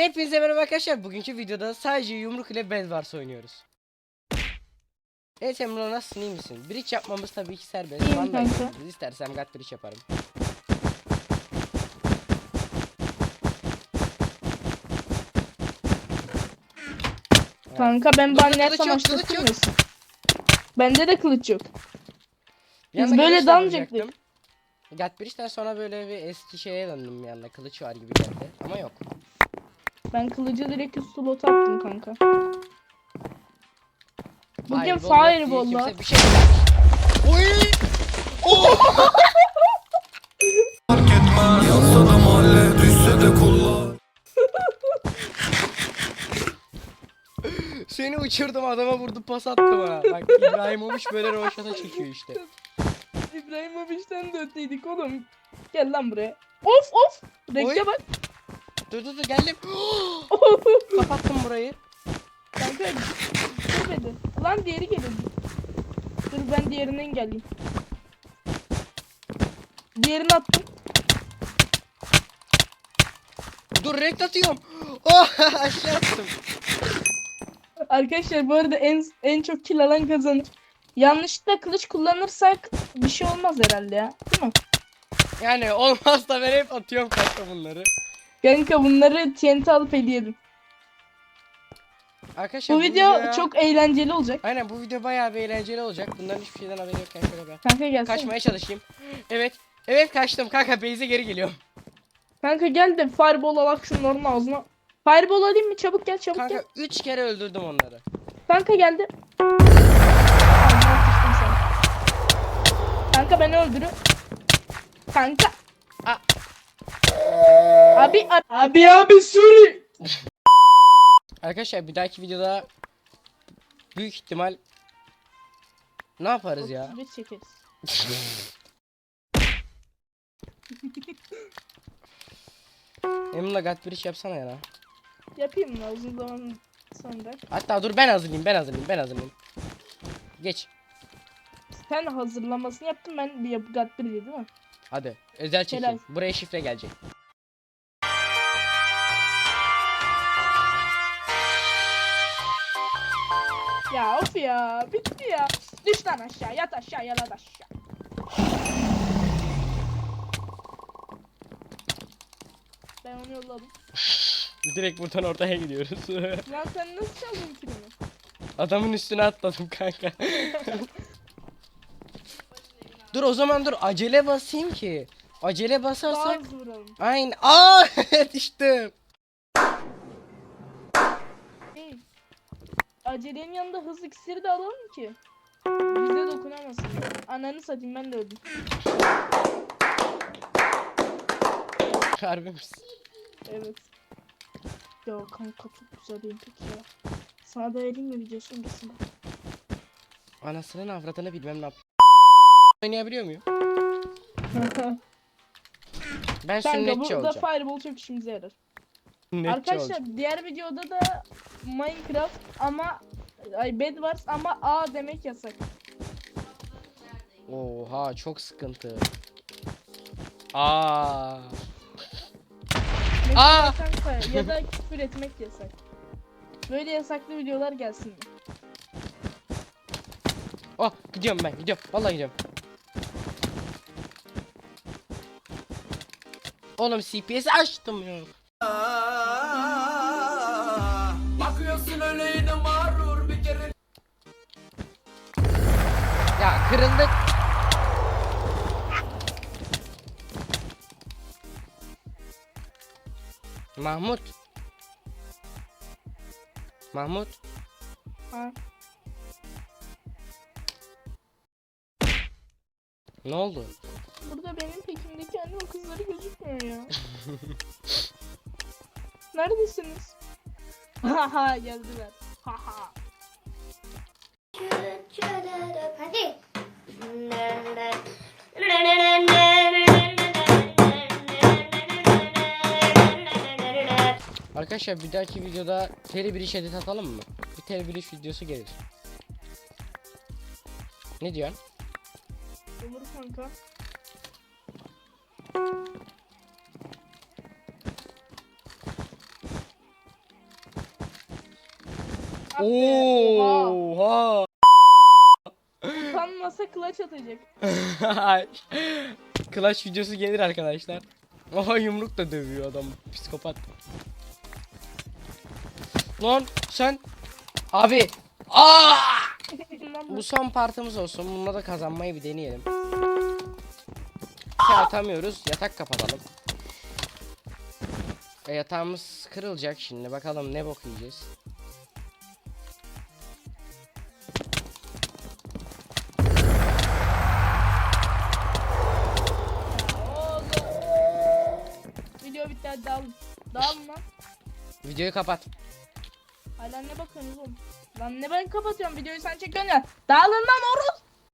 Hepinize merhaba arkadaşlar. Bugünkü videoda sadece yumruk ile Bed Wars oynuyoruz. Evet Emre nasılsın iyi misin? Bridge yapmamız tabii ki serbest. İyiyim Vallahi kanka. serbest. İstersem God Bridge yaparım. Kanka ben Dur, bannersam kılıç yok, kılıç yok. açtırtmıyorsun. Bende de kılıç yok. Bir anda böyle kılıçla dalmayacaktık. vuracaktım. God Bridge'den sonra böyle bir eski şeye döndüm bir anda. Kılıç var gibi geldi. Ama yok. Ben kılıcı direkt üst slot attım kanka. Bugün Fireball'la bir şey. Oy! Oh! Seni uçurdum adama vurdu pas attım ha. Bak İbrahimovic böyle roşata çekiyor işte. İbrahimovic'den de öteydik oğlum. Gel lan buraya. Of of. Oy. Renkte bak. Dur dur dur geldim. Kapattım burayı. kanka gitmedi. Lan diğeri geliyor. Dur ben diğerini engelleyeyim. Diğerini attım. Dur renk atıyorum. Oh aşağı attım. Arkadaşlar bu arada en en çok kill alan kazanır. Yanlışlıkla kılıç kullanırsak bir şey olmaz herhalde ya. Değil mi? Yani olmaz da ben hep atıyorum kanka bunları. Kanka bunları TNT alıp hediyelim. Arkadaşlar Bu video videoya- çok eğlenceli olacak. Aynen bu video bayağı bir eğlenceli olacak. Bunların hiçbir şeyden haberi yokken şöyle ben. Kanka gelsene. Kaçmaya çalışayım. Evet. Evet kaçtım kanka base'e geri geliyorum. Kanka gel de fireball alak şunların ağzına. Fireball alayım mı? Çabuk gel çabuk Kanka gel. 3 kere öldürdüm onları. Kanka geldi. Sıçtım sen. Kanka beni öldürü. Kanka. Abi abi abi, abi Suri. Arkadaşlar bir dahaki videoda büyük ihtimal ne yaparız ya? 31 çekeriz. Emrullah God Bridge yapsana ya. Yapayım mı uzun zaman sonra? Hatta dur ben hazırlayayım ben hazırlayayım ben hazırlayayım. Geç. Sen hazırlamasını yaptın ben bir yapı gat bir değil mi? Hadi özel çekim. Helal. Buraya şifre gelecek. Ya of ya bitti ya. Düş lan aşağı yat aşağı yalan aşağı. Ben onu yolladım. Direkt buradan ortaya gidiyoruz. Lan sen nasıl çaldın kilimi? Adamın üstüne atladım kanka. dur o zaman dur acele basayım ki. Acele Daha basarsak hızlı vuralım. Aynen. Aa düştüm. Hey. Acelenin yanında hız iksiri de alalım ki. Bize dokunamasın. Ananı satayım ben de öldüm. Harbi misin? Evet. Ya kanka çok güzel değil peki ya. Sana da vereyim mi videosu öncesinde? Anasının avradını bilmem ne yap. Oynayabiliyor muyum? Ben Kanka sünnetçi burada olacağım. fireball çok işimize yarar. Sünnetçi Arkadaşlar olacağım. diğer videoda da Minecraft ama ay Bed Wars ama A demek yasak. Oha çok sıkıntı. Aa. Mesela Aa! ya da küfür etmek yasak. Böyle yasaklı videolar gelsin. Oh gidiyorum ben gidiyorum. Vallahi gidiyorum. Oğlum CPS açtım ya. Bakıyorsun öyle yine mağrur bir kere Ya kırıldık. Mahmut. Mahmut. Ha. Ne oldu? Burada benim pekimdeki anne o kızları gözükmüyor ya. Neredesiniz? Haha geldiler. Haha. Hadi. Arkadaşlar bir dahaki videoda teri bir iş edit atalım mı? Bir teri bir iş videosu gelir. Ne diyorsun? Olur kanka. Be, Oha. Utanmasa clutch atacak. Clash videosu gelir arkadaşlar. Oha yumruk da dövüyor adam psikopat. Lan sen abi Aa! Bu son partımız olsun. Bununla da kazanmayı bir deneyelim. Şey atamıyoruz. Yatak kapatalım. E, yatağımız kırılacak şimdi. Bakalım ne bok yiyeceğiz. Bitti hadi. Dağılın lan. Videoyu kapat. Hala ne bakıyorsunuz oğlum? Lan ne ben kapatıyorum videoyu sen çekiyorsun ya. Dağılın lan oruz.